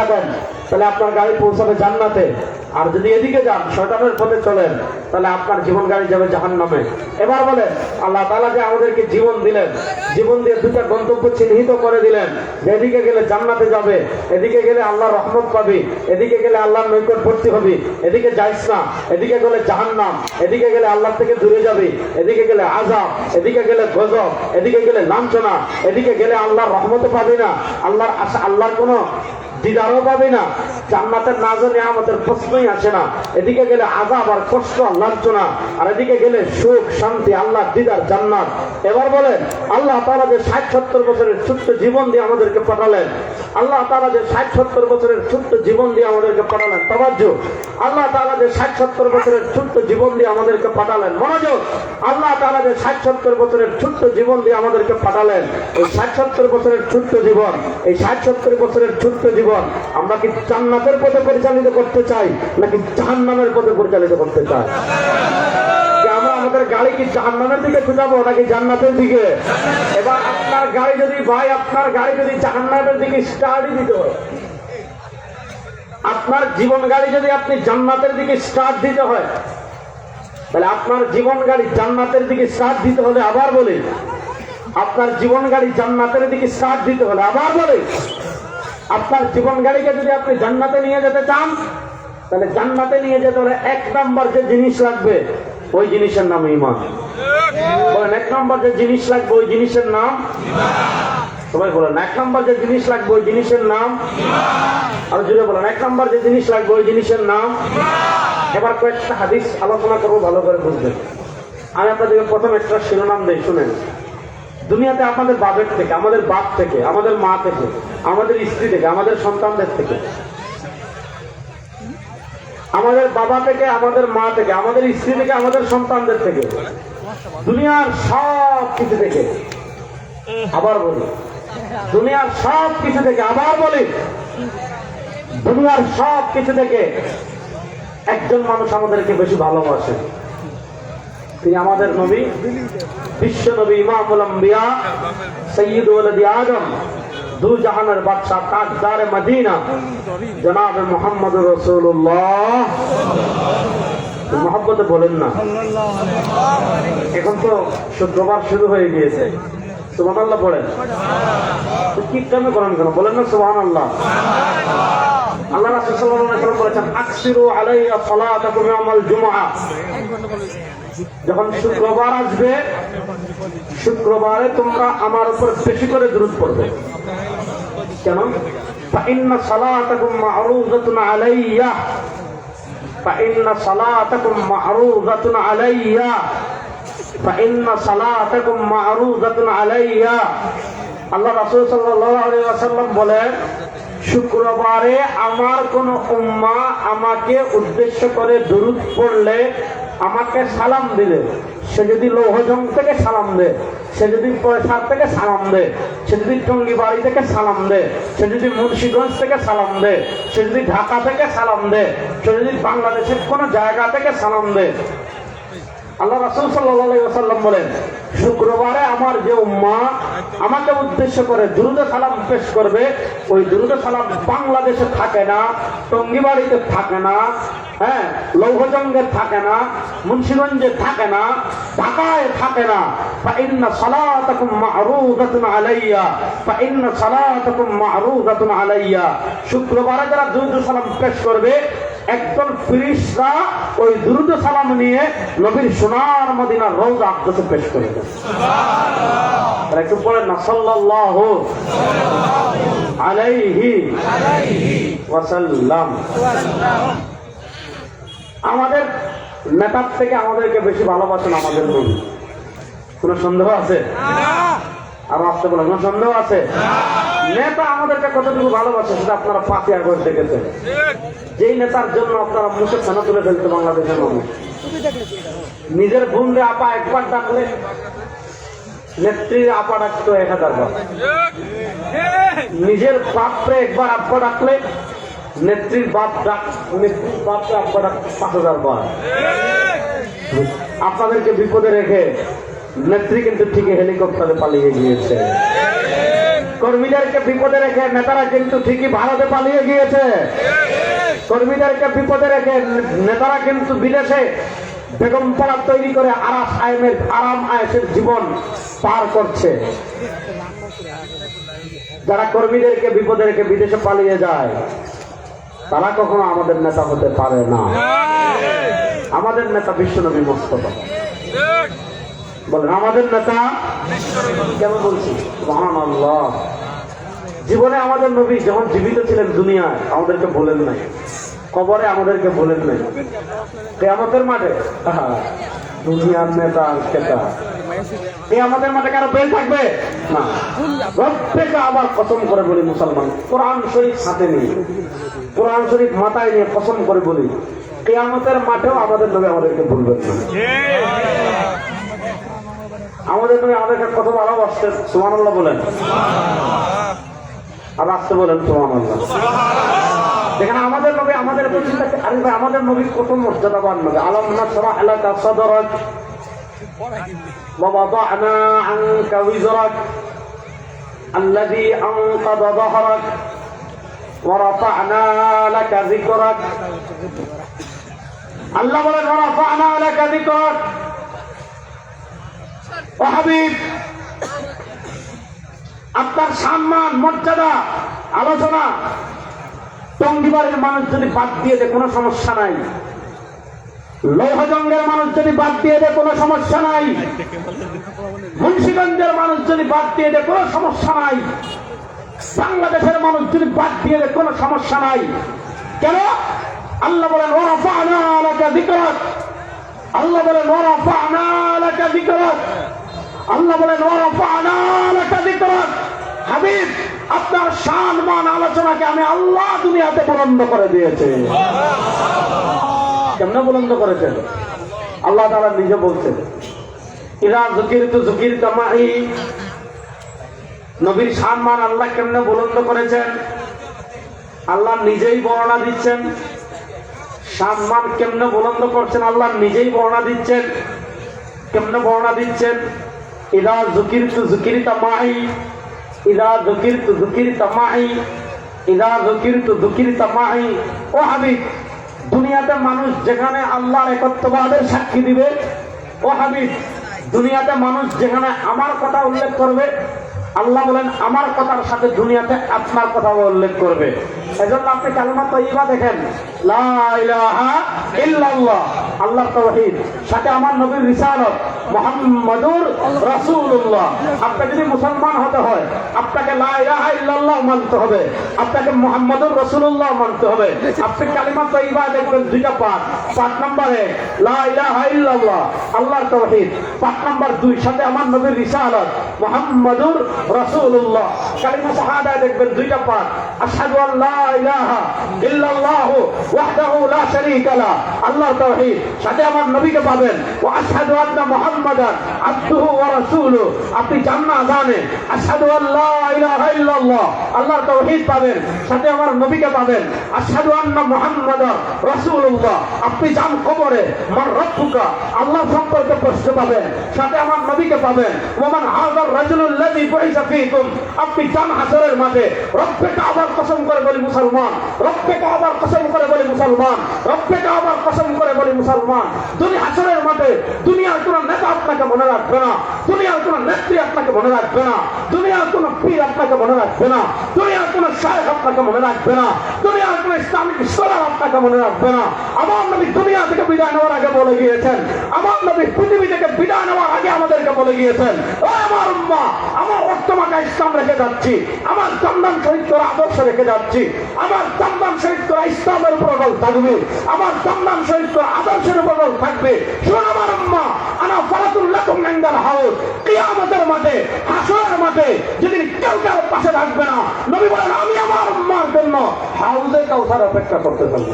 থাকেন তাহলে আপনার গাড়ি পৌঁছাবে জান্নাতে। আর যদি এদিকে যান, শয়তানের পথে চলেন, তাহলে আপনার জীবন গাড়ি যাবে জাহান নামে এবার বলেন, আল্লাহ তালা যে আমাদেরকে জীবন দিলেন, জীবন দিয়ে দুটা গন্তব্য চিহ্নিত করে দিলেন, যে এদিকে গেলে জান্নাতে যাবে, এদিকে গেলে আল্লাহ রহমত পাবি, এদিকে গেলে আল্লাহর নৈকটবর্তী হবি, এদিকে যাইস না, এদিকে গেলে জাহান্নাম, এদিকে গেলে আল্লাহ থেকে দূরে যাবি, এদিকে গেলে আজাব এদিকে গেলে গজব, এদিকে গেলে লাঞ্ছনা, এদিকে গেলে আল্লাহর রহমত পাবি না। আল্লাহর আশা, আল্লাহর কোনো দিদারও পাবি না, জান্নাতের নিয়ামতের প্রশ্নই আসে না। এদিকে গেলে আজাব আর কষ্ট আর এদিকে গেলে সুখ, শান্তি, আল্লাহ, দিদার, জান্নাত। এবার বলেন, আল্লাহ তারা যে ষাট সত্তর বছরের ছোট্ট জীবন দিয়ে আমাদেরকে পাঠালেন, আল্লাহ তারা যে ষাট সত্তর বছরের ছোট্ট জীবন দিয়ে আমাদেরকে পাঠালেন তবাজ্য আল্লাহ তারা যে ষাট সত্তর বছরের ছোট্ট জীবন দিয়ে আমাদেরকে পাঠালেন, মনোযোগ। আল্লাহ তারা যে ষাট সত্তর বছরের ছোট্ট জীবন দিয়ে আমাদেরকে পাঠালেন, এই ষাট সত্তর বছরের ছোট্ট জীবন, এই ষাট সত্তর বছরের ছোট্ট জীবন আমরা কি জান্নাতের পথে পরিচালিত করতে চাই নাকি জাহান্নামের পথে পরিচালিত করতে চাই? আপনার আপনার জীবন গাড়ি যদি আপনি জান্নাতের দিকে স্টার্ট দিতে হয়, তাহলে আপনার জীবন গাড়ি জান্নাতের দিকে স্টার্ট দিতে হলে আবার বলি, আপনার জীবন গাড়ি জান্নাতের দিকে স্টার্ট দিতে হলে আবার বলি আপনার জীবন গাড়িকে যদি আপনি জান্নাতে নিয়ে যেতে চান, তাহলে জান্নাতে নিয়ে যেতে হলে এক নম্বর যে জিনিস লাগবে, ওই জিনিসের নাম ইমান এক নম্বর যে জিনিস লাগবে, ওই জিনিসের নাম সবাই বলেন, এক নম্বর যে জিনিস লাগবে, ওই জিনিসের নাম আর জুড়ে বলেন, এক নম্বর যে জিনিস লাগবে, ওই জিনিসের নাম এবার কয়েকটা হাদিস আলোচনা করব, ভালো করে বুঝবেন। আমি আপনাদেরকে প্রথম একটা শিরোনাম দিই, শুনেন। দুনিয়াতে আমাদের বাপের থেকে, আমাদের বাপ থেকে, আমাদের মা থেকে, আমাদের স্ত্রী থেকে, আমাদের সন্তানদের থেকে, আমাদের বাবা থেকে, আমাদের মা থেকে, আমাদের স্ত্রী থেকে, আমাদের সন্তানদের থেকে, দুনিয়ার সব কিছু থেকে, আবার বলি, দুনিয়ার সব কিছু থেকে, আবার বলি, দুনিয়ার সব কিছু থেকে একজন মানুষ আমাদেরকে বেশি ভালোবাসে। তিনি আমাদের নবী, বিশ্ব নবী ইমামুল আম্বিয়া সৈয়দ ওয়ালাদি আদম দু জাহানের বাদশাহ তাজদার মদিনা। জনাব মোহাম্মদ রসুল্লাহ মোহাম্মতে বলেন না। এখন তো শুক্রবার শুরু হয়ে গিয়েছে। সুবান আল্লাহ বলেন তো কি কামে করেন কেন বলেন না সুবান আল্লাহ আল্লাহ রাসূল সাল্লাল্লাহু আলাইহি ওয়াসাল্লাম বলেছেন আকসিরু আলাইয়া সালাতাকুম ইয়াউমাল জুমআ যখন শুক্রবার আসবে শুক্রবারে তোমরা আমার উপর বেশি করে দূরত পড়বে কেন فإن صلاتكم معروضة علي فإن صلاتكم معروضة علي فإن صلاتكم معروضة علي আল্লাহ রাসূল সাল্লাল্লাহু আলাইহি ওয়াসাল্লাম বলেন শুক্রবারে আমার কোন উম্মা আমাকে উদ্দেশ্য করে দরুদ পড়লে আমাকে সালাম দিলে সে যদি লৌহজং থেকে সালাম দেয় সে যদি পয়সার থেকে সালাম দেয় সে যদি টঙ্গি বাড়ি থেকে সালাম দেয় সে যদি মুন্সিগঞ্জ থেকে সালাম দেয় সে যদি ঢাকা থেকে সালাম দেয় সে যদি বাংলাদেশের কোনো জায়গা থেকে সালাম দেয় আল্লাহ রাসুল সাল্লাম বলেন শুক্রবারে আমার যে উম্মা আমাকে উদ্দেশ্য করে দুরুদ সালাম পেশ করবে ওই দুরুদ সালাম বাংলাদেশে থাকে না টঙ্গিবাড়িতে থাকে না হ্যাঁ লৌহজঙ্গে থাকে না মুন্সিগঞ্জে থাকে না ঢাকায় থাকে না فإن صلاتكم معروضة علي فإن صلاتكم معروضة علي শুক্রবারে যারা দুরুদ সালাম পেশ করবে একজন ফিরিস্তা ওই দুরুদ সালাম নিয়ে নবীর সোনার মদিনার রোজা আকদসে পেশ করে দেন একটু পরে না আলাইহি ওয়াসাল্লাম। আমাদের নেতার থেকে আমাদেরকে বেশি ভালোবাসেন আমাদের কোনো সন্দেহ আছে? আসতে বলেন কোনো সন্দেহ আছে? নেতা আমাদেরকে কতটুকু ভালোবাসে সেটা আপনারা পাঁচই আগস্ট দেখেছেন। যেই নেতার জন্য আপনারা মুখে ছানা তুলে ফেলতে বাংলাদেশের মানুষ। নিজের বোনরে আপা একবার ডাকলে নেত্রীর আপা ডাকতো এক হাজার বার। নিজের বাপরে একবার আপা ডাকলে নেত্রীর বাপ ডাক, নেত্রীর বাপরে আপা ডাক পাঁচ হাজার বার। আপনাদেরকে বিপদে রেখে নেত্রী কিন্তু ঠিকই হেলিকপ্টারে পালিয়ে গিয়েছে। কর্মীদেরকে বিপদে রেখে নেতারা কিন্তু ঠিকই ভারতে পালিয়ে গিয়েছে। কর্মীদেরকে বিপদে রেখে নেতারা কিন্তু বিদেশে বেগম পাড়া তৈরি করে আরাস আয়মের আরাম আয়েসের জীবন পার করছে। যারা কর্মীদেরকে বিপদে রেখে বিদেশে পালিয়ে যায়, তারা কখনো আমাদের নেতা হতে পারে না। আমাদের নেতা বিশ্বনবী মোস্তফা। বলেন, আমাদের নেতা কেন বলছি? মহান জীবনে আমাদের নবী যখন জীবিত ছিলেন দুনিয়ায়, আমাদেরকে বলেন নাই। কবরে আমাদেরকে বলেন নাই। কেয়ামতের মাঠে, দুনিয়ার নেতা খেতা কেয়ামতের মাঠে কারও বেল থাকবে? না। প্রত্যেকে আবার কসম করে বলি মুসলমান। কোরআন শরীফ হাতে নিয়ে, কোরআন শরীফ মাথায় নিয়ে কসম করে বলি, কেয়ামতের মাঠেও আমাদের নবী আমাদেরকে ভুলবেন না। আমাদের নবী আমাদেরকে কত ভালোবাসতেন সুমান আল্লাহ বলেন আর আসতে বলেন সুমান আল্লাহ দেখেন আমাদের নবী আমাদের প্রতি তাকে- আরে ভাই আমাদের নবী কত মর্যাদাবান নবী আলম না সরা এলাকা সদরক ووضعنا عنك وزرك الذي أنقض ظهرك ورفعنا لك ذكرك আল্লাহ বলেন ورفعنا لك ذكرك হাবিব, আপনার সম্মান, মর্যাদা, আলোচনা টঙ্গিবারের মানুষ যদি বাদ দিয়ে দেয়, কোনো সমস্যা নাই। লৌহজঙ্গের মানুষ যদি বাদ দিয়ে দেয়, কোনো সমস্যা নাই। মুন্সিগঞ্জের মানুষ যদি বাদ দিয়ে দেয়, কোনো সমস্যা নাই। বাংলাদেশের মানুষ যদি বাদ দিয়ে দেয়, কোনো সমস্যা নাই। কেন? আল্লাহ বলেন ওরা আলাকা যিকরাক। আল্লাহ বলেন ওরা আলাকা যিকরাক। আল্লাহ বলেন হাবিব আপনার শান মান আলোচনাকে আমি আল্লাহ দুনিয়াতে বুলন্দ করে দিয়েছে। কেমনে বুলন্দ করেছেন? আল্লাহ তারা নিজে বলছেন ইরা জকির তু জকির কামাই নবীর সম্মান আল্লাহ কেমনে বুলন্দ করেছেন? আল্লাহ নিজেই বর্ণনা দিচ্ছেন। সম্মান কেমনে বুলন্দ করছেন? আল্লাহ নিজেই বর্ণনা দিচ্ছেন। কেমনে বর্ণনা দিচ্ছেন? ইরা জকির তু জকির তামাই ইরা জকির তু জকির তামাই ইরা জকির তু জকির তামাই ও হাবিব, দুনিয়াতে মানুষ যেখানে আল্লাহর একত্ববাদের সাক্ষী দিবে, ও হাবিব, দুনিয়াতে মানুষ যেখানে আমার কথা উল্লেখ করবে, আল্লাহ বলেন আমার কথার সাথে দুনিয়াতে আপনার কথা উল্লেখ করবে। এজন্য আপনি কালমা তৈবা দেখেন। আল্লাহ তাওহীদ সাথে আমার নবীর রিসালত, মুহাম্মাদুর রাসূলুল্লাহ। আপনাকে যদি মুসলমান হতে হয়, আপনাকে লা ইল্লাল্লাহ মানতে হবে। আপনাকে মুহাম্মাদুর রাসূলুল্লাহ মানতে হবে। আপনি কালিমা তৈবা দেখবেন দুইটা পাঠ। পাঠ নাম্বার এক, লা ইলাহা ইল্লাল্লাহ, আল্লাহর তাওহীদ পাঠ নাম্বার দুই, সাথে আমার নবীর রিসালত, মুহাম্মাদুর রাসূলুল্লাহ। কালিমা শাহাদা দেখবেন দুইটা পাঠ। আশহাদু আল্লা ইলাহা ইল্লাল্লাহু লা সাথে আমার নবীকে পাবেন। আপনি জান্নাত তাওহীদ পাবেন। সাথে আমার নবীকে পাবেন। জান রব্বুকা। আল্লাহ সম্পর্কে প্রশ্ন পাবেন। সাথে আমার নবীকে পাবেন। আপনি জান হাসরের মাঠে। রব্বে কাবার কসম করে বলি মুসলমান। রব্বে কাবার কসম করে বলি মুসলমান, রব্বে কাবার কসম করে বলি মুসলমান দুনিয়া হাসরের মাঠে দুনিয়ার কোন নেতা আপনাকে মনে রাখবে না, দুনিয়ার কোন নেত্রী আপনাকে মনে রাখবে না, দুনিয়ার কোন পীর আপনাকে মনে রাখবে না, দুনিয়ার কোন শায়েখ আপনাকে মনে রাখবে না, দুনিয়ার কোন ইসলামিক স্কলার আপনাকে মনে রাখবে না। আমার নবী দুনিয়া থেকে বিদায় নেওয়ার আগে বলে গিয়েছেন, আমার নবী পৃথিবী থেকে বিদায় নেওয়ার আগে আমাদেরকে বলে গিয়েছেন ও আমার উম্মা, আমার বর্তমানে ইসলাম রেখে যাচ্ছি, আমার চন্দন শহীদ করা আদর্শ রেখে যাচ্ছি, আমার চন্দন শহীদ করা ইসলামের উপর অটল থাকবে। আমার শহীদ করা আদর্শের অটল থাকবে। শোন আমার আম্মা আনা ফারাতুল্লাহ কুমনাঙ্গার হাউস। কিয়ামতের মাঠে হাসরের মাঠে যেদিন কেউ কেউ পাশে থাকবে না নবী বলেন আমি আমার আম্মার জন্য হাউজে কাউসার অপেক্ষা করতে থাকব।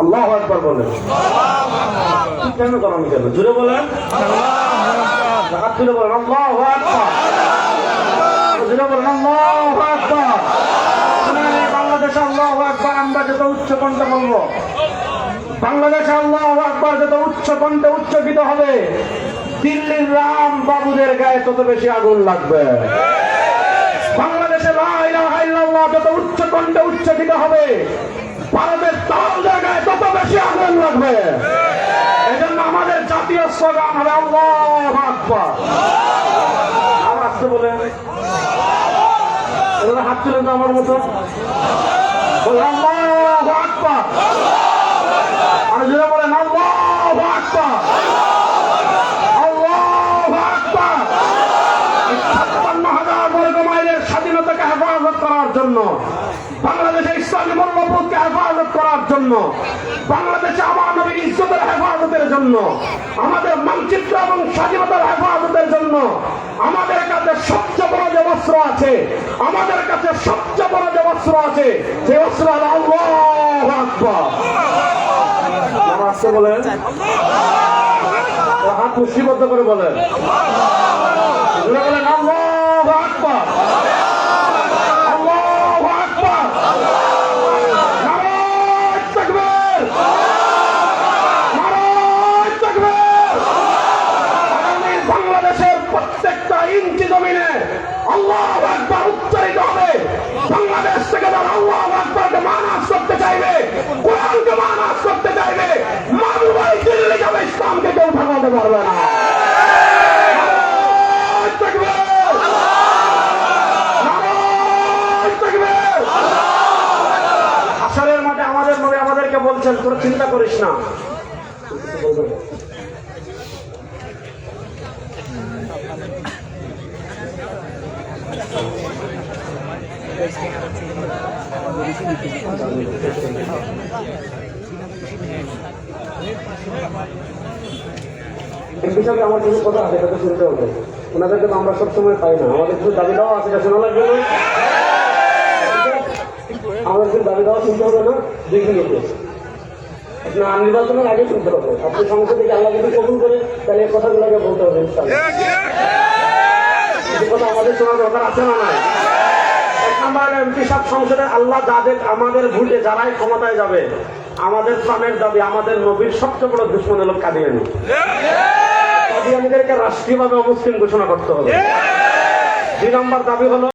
আল্লাহ একবার বলেন। কেন করেন কেন? জুড়ে বলেন। তুলে বলেন আল্লাহ জুড়ে বলেন আল্লাহ উচ্চ কণ্ঠে বলব। বাংলাদেশে আল্লাহ একবার যত উচ্চ কণ্ঠে উচ্চকিত হবে, দিল্লির রাম বাবুদের গায়ে তত বেশি আগুন লাগবে। বাংলাদেশে যত উচ্চ কণ্ঠে উচ্চারিত হবে, ভারতের তাল জায়গায় তত বেশি আগুন লাগবে। এই জন্য আমাদের জাতীয় স্লোগান হবে আল্লাহ আকবার। আমার আসতে বলে হাত তুলেন তো আমার মতো। বলে আল্লাহ আকবার। আর জোরে বলেন আল্লাহ জন্য ইসলামী মূল্যবোধকে হেফাজত করার জন্য বাংলাদেশে আমার জন্য, আমাদের মানচিত্র এবং স্বাধীনতার হেফাজতের জন্য আমাদের কাছে সবচেয়ে বড় যে অস্ত্র আছে, আমাদের কাছে সবচেয়ে বড় যে অস্ত্র আছে সেই অস্ত্র আল্লাহ বলেন হাত মুসিবদ্ধ করে বলেন। এই বিষয়ে আমার কিছু কথা আছে সেটা শুনতে হবে। ওনাদেরকে তো আমরা সবসময় পাই না। আমাদের কিছু দাবি দেওয়া আছে শোনা লাগবে না আমাদের কিছু দাবি দেওয়া শুনতে হবে না দুই মিনিটে না নির্বাচনের আগে শুনতে হবে। আপনি সংসদ আল্লাহ যদি কবুল করে তাহলে এই কথাগুলোকে বলতে হবে কথা আমাদের শোনার দরকার আছে না এক নম্বর এমপি সব সংসদে আল্লাহ যাদের আমাদের ভুলে যারাই ক্ষমতায় যাবে আমাদের প্রাণের দাবি আমাদের নবীর সবচেয়ে বড় দুশ্মন হল কাদিয়ানি। কাদিয়ানিদেরকে রাষ্ট্রীয়ভাবে অমুসলিম ঘোষণা করতে হবে। দুই নম্বর দাবি হলো